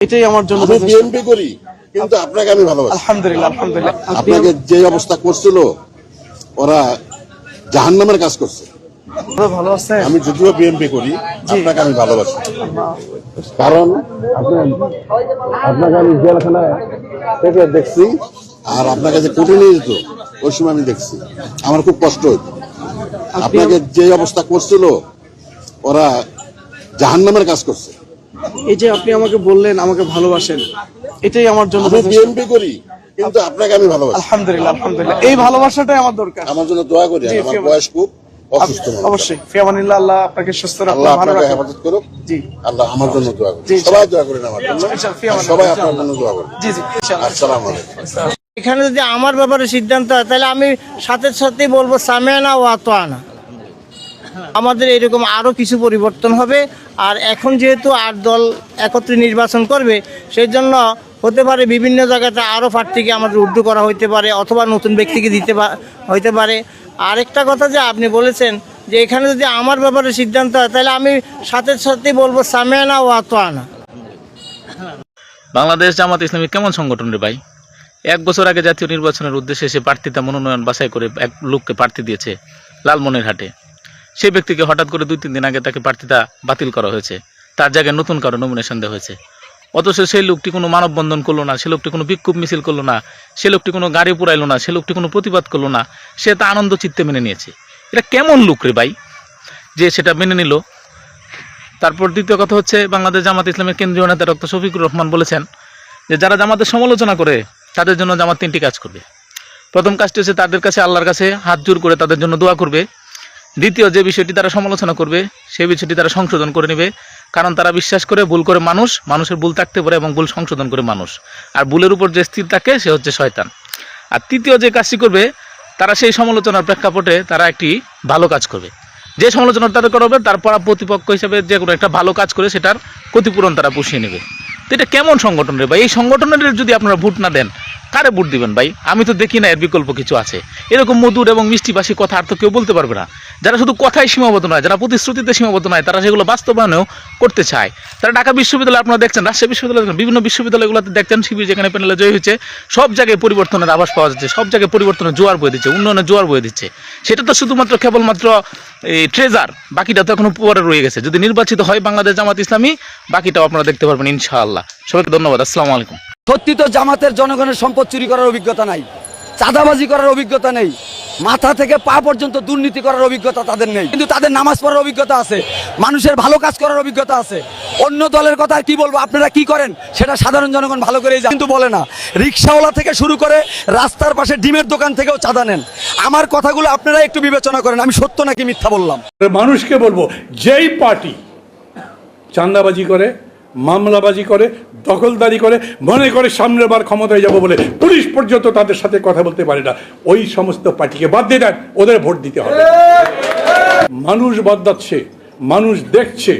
এটাই আমার জন্য আমি বিএনপি করি কিন্তু আপনাকে আমি ভালোবাসি। আলহামদুলিল্লাহ আলহামদুলিল্লাহ। আপনাকে যে অবস্থা করছিল ওরা জাহান্নামের কাজ করছে। ভালো আমি যদিও বিএনপি করি আপনাকে আমি ভালোবাসি। কারণ আপনি- আপনাকে আমি জেলখানায় থেকে দেখছি। আর আপনাকে যে কুটে নিয়ে যেত ওই সময় আমি দেখছি। আমার খুব কষ্ট হইতো। আপনাকে যে অবস্থা করছিল ওরা জাহান্নামের কাজ করছে। এই যে আপনি আমাকে বললেন আমাকে ভালোবাসেন এটাই আমার জন্য বিএনপি করি কিন্তু আপনাকে আমি ভালোবাসি। আলহামদুলিল্লাহ আলহামদুলিল্লাহ। এই ভালোবাসাটাই আমার দরকার। আমার জন্য দোয়া করি আমার বয়স খুব অসুস্থ অবশ্যই ফিয়ামানিল্লাহ আল্লাহ আপনাকে সুস্থ রাখুন ভালো হেফাজত করুক। জি। আল্লাহ আমার জন্য দোয়া করুন সবাই দোয়া করেন আমার জন্য। সবাই আপনার জন্য দোয়া করেন জি জি ইনশাআল্লাহ। আসসালামু আলাইকুম। এখানে যদি আমার ব্যাপারে সিদ্ধান্ত হয় তাহলে আমি সাথে সাথে বলব সামেনা ও আতোয়ানা আমাদের এরকম আরও কিছু পরিবর্তন হবে। আর এখন যেহেতু আট দল একত্রে নির্বাচন করবে সেই জন্য হতে পারে বিভিন্ন জায়গাতে আরও প্রার্থীকে আমাদের উর্দু করা হইতে পারে অথবা নতুন ব্যক্তিকে দিতে হইতে পারে। আরেকটা কথা যে আপনি বলেছেন যে এখানে যদি আমার ব্যাপারে সিদ্ধান্ত হয়, তাহলে আমি সাথে সাথে বলব সামেনা ও আতোয়ানা। বাংলাদেশ জামাত ইসলামী কেমন সংগঠন রে ভাই? এক বছর আগে জাতীয় নির্বাচনের উদ্দেশ্যে সে প্রার্থিতা মনোনয়ন বাছাই করে এক লোককে প্রার্থী দিয়েছে লালমনিরহাটে। সেই ব্যক্তিকে হঠাৎ করে দুই, তিন দিন আগে তাকে প্রার্থিতা বাতিল করা হয়েছে। তার জায়গায় নতুন কারও নমিনেশন দেওয়া হয়েছে। অথচ সেই লোকটি কোনো মানববন্ধন করল না, সে লোকটি কোনো বিক্ষোভ মিছিল করল না, সে লোকটি কোনো গাড়ি পুরাইলো না, সে লোকটি কোনো প্রতিবাদ করল না, সে তা আনন্দ চিত্তে মেনে নিয়েছে। এটা কেমন লোক রে ভাই? যে সেটা মেনে নিল। তারপর দ্বিতীয় কথা হচ্ছে, বাংলাদেশ জামাত ইসলামের কেন্দ্রীয় নেতা ডক্টর শফিকুর রহমান বলেছেন যে, যারা জামাতের সমালোচনা করে, তাদের জন্য জামাত তিনটি কাজ করবে। প্রথম কাজটি হচ্ছে তাদের কাছে আল্লাহর কাছে হাত জোর করে তাদের জন্য দোয়া করবে। দ্বিতীয় যে বিষয়টি তারা সমালোচনা করবে, সেই বিষয়টি তারা সংশোধন করে নেবে। কারণ তারা বিশ্বাস করে ভুল করে মানুষ, মানুষের ভুল থাকতে পারে এবং ভুল সংশোধন করে মানুষ। আর ভুলের উপর যে স্থির থাকে, সে হচ্ছে শয়তান। আর তৃতীয় যে কাজটি করবে, তারা সেই সমালোচনার প্রেক্ষাপটে তারা একটি ভালো কাজ করবে। যে সমালোচনা তারা করবে তার পরা প্রতিপক্ষ হিসেবে যে কোনো একটা ভালো কাজ করে সেটার ক্ষতিপূরণ তারা পুষিয়ে নেবে। তো এটা কেমন সংগঠন রে ভাই? এই সংগঠনের যদি আপনারা ভোট না দেন কারে ভোট দিবেন ভাই? আমি তো দেখি না এর বিকল্প কিছু আছে। এরকম মধুর এবং মিষ্টিবাসী কথা আর তো কেউ বলতে পারবে না। যারা শুধু কথায় সীমাবদ্ধ নয়, যারা প্রতিশ্রুতিতে সীমাবদ্ধ নয়, তারা সেগুলো বাস্তবায়নেও করতে চায়। তারা ঢাকা বিশ্ববিদ্যালয় আপনারা দেখছেন, রাজশাহী বিশ্ববিদ্যালয় বিভিন্ন বিশ্ববিদ্যালয়গুলোতে দেখছেন শিবির যেখানে প্যানেলে জয় হয়েছে, সব জায়গায় পরিবর্তনের আভাস পাওয়া যাচ্ছে, সব জায়গায় পরিবর্তনের জোয়ার বয়ে দিচ্ছে, উন্নয়নের জোয়ার বয়ে দিচ্ছে। সেটা তো শুধুমাত্র কেবলমাত্র এই ট্রেজার বাকিটা তো এখনও পরে রয়ে গেছে। যদি নির্বাচিত হয় বাংলাদেশ জামাত ইসলামী, বাকিটাও আপনারা দেখতে পারবেন ইনশাআল্লাহ। সবাইকে ধন্যবাদ, আসসালামু আলাইকুম। সত্যি তো জামাতের জনগণের সম্পদ চুরি করার অভিজ্ঞতা নাই, চাঁদাবাজি করার অভিজ্ঞতা নেই, মাথা থেকে পা পর্যন্ত দুর্নীতি করার অভিজ্ঞতা তাদের নেই, কিন্তু তাদের নামাজ পড়ার অভিজ্ঞতা আছে, মানুষের ভালো কাজ করার অভিজ্ঞতা আছে, অন্য দলের কথা কি বলব, আপনারা কি করেন, সেটা সাধারণ জনগণ ভালো করেই। কিন্তু বলে না, রিক্সাওয়ালা থেকে শুরু করে রাস্তার পাশে ডিমের দোকান থেকেও চাঁদা নেন, আমার কথাগুলো আপনারা একটু বিবেচনা করেন, আমি সত্য নাকি মিথ্যা বললাম মানুষকে বলব, যেই পার্টি চান্দাবাজি করে মামলাবাজি করে, দখলদারি করে, মনে করে সামনের বার ক্ষমতায় যাব বলে পুলিশ পর্যন্ত তাদের সাথে কথা বলতে পারে না। ওই সমস্ত পার্টিকে বাদ দিয়ে দেন, ওদের ভোট দিতে হবে। মানুষ বদলাচ্ছে, মানুষ দেখছে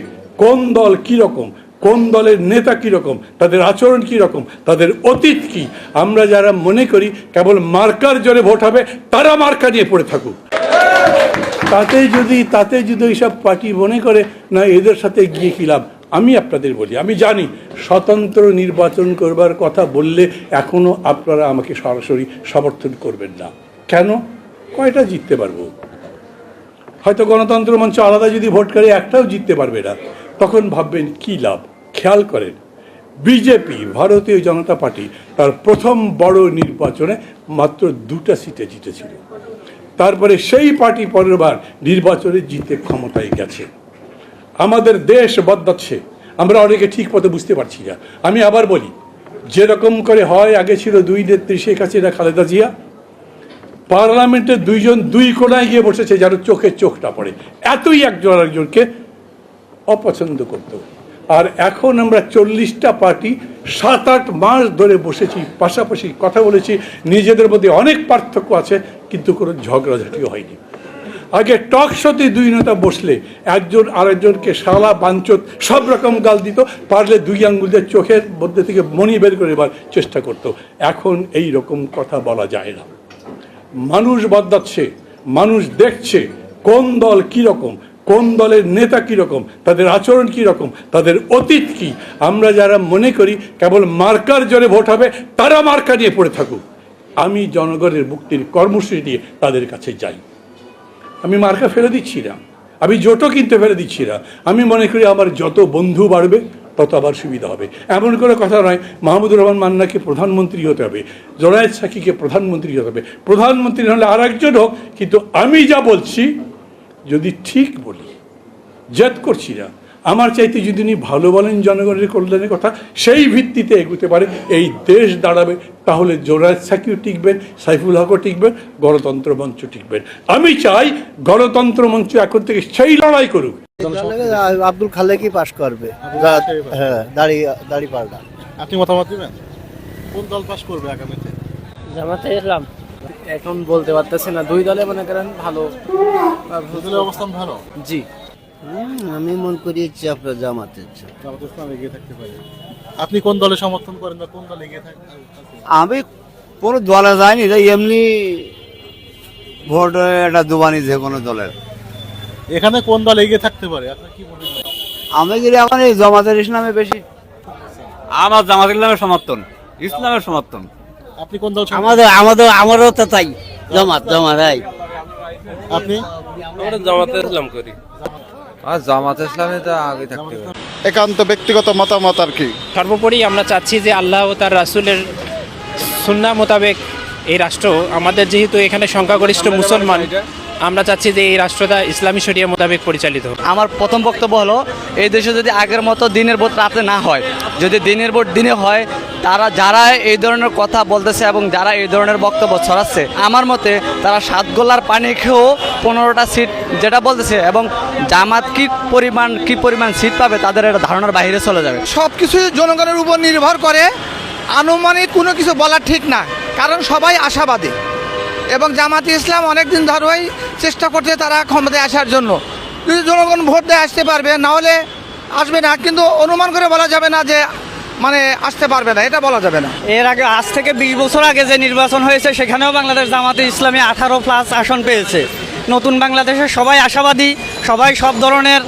কোন দল কি রকম কোন দলের নেতা কি রকম তাদের আচরণ কি রকম তাদের অতীত কি। আমরা যারা মনে করি কেবল মার্কার জোরে ভোট হবে, তারা মার্কা নিয়ে পড়ে থাকুক। তাতে যদি তাতে যদি এইসব পার্টি মনে করে, না এদের সাথে গিয়ে কি লাভ? আমি আপনাদের বলি, আমি জানি স্বতন্ত্র নির্বাচন করবার কথা বললে এখনও আপনারা আমাকে সরাসরি সমর্থন করবেন না। কেন? কয়টা জিততে পারব? হয়তো গণতন্ত্র মঞ্চ আলাদা যদি ভোট করে, একটাও জিততে পারবে না। তখন ভাববেন, কি লাভ? খেয়াল করেন, বিজেপি, ভারতীয় জনতা পার্টি তার প্রথম বড় নির্বাচনে মাত্র দুটা সিটে জিতেছিল। তারপরে সেই পার্টি পরের বার নির্বাচনে জিতে ক্ষমতায় গেছে। আমাদের দেশ বদলাচ্ছে। আমরা অনেকে ঠিক পথে বুঝতে পারছি না। আমি আবার বলি, যেরকম করে হয়, আগে ছিল দুই নেত্রী, শেখ হাসিনা, খালেদা জিয়া। পার্লামেন্টে দুইজন দুই কোনায় গিয়ে বসেছে, যেন চোখে চোখটা পড়ে। এতই একজন আরেকজনকে অপছন্দ করত। আর এখন আমরা চল্লিশটা পার্টি সাত আট মাস ধরে বসেছি, পাশাপাশি কথা বলেছি। নিজেদের মধ্যে অনেক পার্থক্য আছে, কিন্তু কোনো ঝগড়াঝাটিও হয়নি। আগে টক শোতে দুই নেতা বসলে, একজন আরেকজনকে শালা, বাঞ্চত, সব রকম গাল দিত, পারলে দুই আঙ্গুলের চোখের মধ্যে থেকে মনি বের করে এবার চেষ্টা করত। এখন এই রকম কথা বলা যায় না। মানুষ বদলাচ্ছে, মানুষ দেখছে কোন দল কি রকম, কোন দলের নেতা কীরকম তাদের আচরণ কীরকম তাদের অতীত কি। আমরা যারা মনে করি কেবল মার্কার জোরে ভোট হবে, তারা মার্কা নিয়ে পড়ে থাকুক। আমি জনগণের মুক্তির কর্মসূচি দিয়ে তাদের কাছে যাই। আমি মার্কা ফেলে দিচ্ছি না। আমি জোটও কিনতে ফেলে দিচ্ছি না। আমি মনে করি আমার যত বন্ধু বাড়বে, তত আবার সুবিধা হবে। এমন করে কথা নয়, মাহমুদুর রহমান মান্নাকে প্রধানমন্ত্রী হতে হবে, জোনায়েদ সাকিকে প্রধানমন্ত্রী হতে হবে। প্রধানমন্ত্রী হলে আর একজন হোক, কিন্তু আমি যা বলছি, যদি ঠিক বলি, জেদ করছি না আমার চাইতে যদি উনি ভালো বলেন জনগণের কল্যাণের কথা সেই ভিত্তিতে এগোতে পারে এই দেশ দাঁড়াবে তাহলে জোরাজ সাকিও টিকবেন সাইফুল হকও টিকবেন গণতন্ত্র মঞ্চ টিকবেন। আমি চাই গণতন্ত্র মঞ্চ এখন থেকে সেই লড়াই করুক। আব্দুল খালেকই পাশ করবে। হ্যাঁ দাঁড়িয়ে দাঁড়িয়ে পাল্টা। আপনি মতামত দিবেন? কোন দল পাস করবে আগামীতে? জামাতে ইসলাম এখন বলতে পারতেছি না দুই দলে মনে করেন ভালো। দলের অবস্থান ভালো? জি। আমি মন করি যে আপনার জামাতের জামাত ইসলাম এগিয়ে থাকতে পারে। আপনি কোন দলে সমর্থন করেন বা কোন দলে এগিয়ে থাকেন? আমি কোনো দলে যাইনি যে এমনি ভোট একটা দুবানি যে কোনো দলের। এখানে কোন দল এগিয়ে থাকতে পারে? আপনার কি মনে হয়? আমি গেলে এখন এই জামাতের ইসলামে বেশি। আমার জামাত ইসলামের সমর্থন ইসলামের সমর্থন। আপনি কোন দল আমাদের আমাদের আমারও তো তাই জামাত জামাত আপনি? আর জামাত ইসলামে তো আগে থাকতে একান্ত ব্যক্তিগত মতামত আর কি? সর্বোপরি আমরা চাচ্ছি যে আল্লাহ ও তার রাসূলের সুন্না মোতাবেক এই রাষ্ট্র আমাদের যেহেতু এখানে সংখ্যাগরিষ্ঠ মুসলমান আমরা চাচ্ছি যে এই রাষ্ট্রটা ইসলামী শরিয়া মোতাবেক পরিচালিত হোক। আমার প্রথম বক্তব্য হলো এই দেশে যদি আগের মতো দিনের ভোট রাতে না হয় যদি দিনের ভোট দিনে হয় তারা যারা এই ধরনের কথা বলতেছে এবং যারা এই ধরনের বক্তব্য ছড়াচ্ছে আমার মতে তারা সাত গোলার পানি খেয়েও পনেরোটা সিট যেটা বলতেছে এবং জামাত কি পরিমাণ কি পরিমাণ সিট পাবে তাদের এটা ধারণার বাইরে চলে যাবে। সব কিছু জনগণের উপর নির্ভর করে আনুমানিক কোনো কিছু বলা ঠিক না কারণ সবাই আশাবাদী। এবং জামাতি ইসলাম অনেকদিন ধরেই চেষ্টা করছে তারা ক্ষমতায় আসার জন্য। যদি জনগণ ভোট দেয় আসতে পারবে নাহলে আসবে না। কিন্তু অনুমান করে বলা যাবে না যে মানে আসতে পারবে না। এটা বলা যাবে না। এর আগে আজ থেকে বিশ বছর আগে যে নির্বাচন হয়েছে, সেখানেও বাংলাদেশ জামাতি ইসলামী আঠারো প্লাস আসন পেয়েছে। নতুন বাংলাদেশের সবাই আশাবাদী সবাই সব ধরনের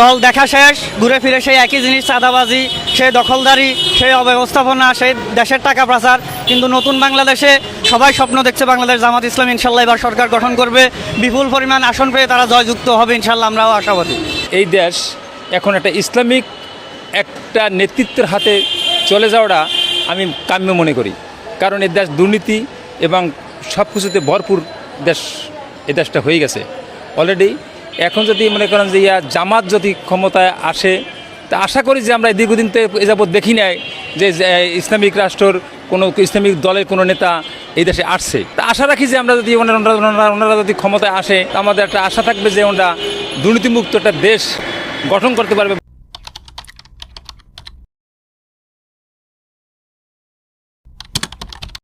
দল দেখা শেষ, ঘুরে ফিরে সেই একই জিনিস, চাঁদাবাজি, সেই দখলদারি, সেই অব্যবস্থাপনা, সেই দেশের টাকা পাচার কিন্তু নতুন বাংলাদেশে সবাই স্বপ্ন দেখছে বাংলাদেশ জামাত ইসলাম ইনশাল্লাহ এবার সরকার গঠন করবে। বিপুল পরিমাণ আসন পেয়ে তারা জয়যুক্ত হবে ইনশাল্লাহ, আমরাও আশাবাদী। এই দেশ এখন একটা ইসলামিক একটা নেতৃত্বের হাতে চলে যাওয়াটা আমি কাম্য মনে করি। কারণ এ দেশ দুর্নীতি এবং সব কিছুতে ভরপুর দেশ এ দেশটা হয়ে গেছে। অলরেডি এখন যদি মনে করেন যে ইয়া জামাত যদি ক্ষমতায় আসে, তা আশা করি যে আমরা দীর্ঘদিন তো এ যাবৎ দেখি নাই যে ইসলামিক রাষ্ট্রর কোনো ইসলামিক দলের কোনো নেতা এই দেশে আসছে। তা আশা রাখি যে আমরা যদি ওনারা- ওনারা যদি ক্ষমতায় আসে আমাদের একটা আশা থাকবে যে ওনারা দুর্নীতিমুক্ত একটা দেশ গঠন করতে পারবে।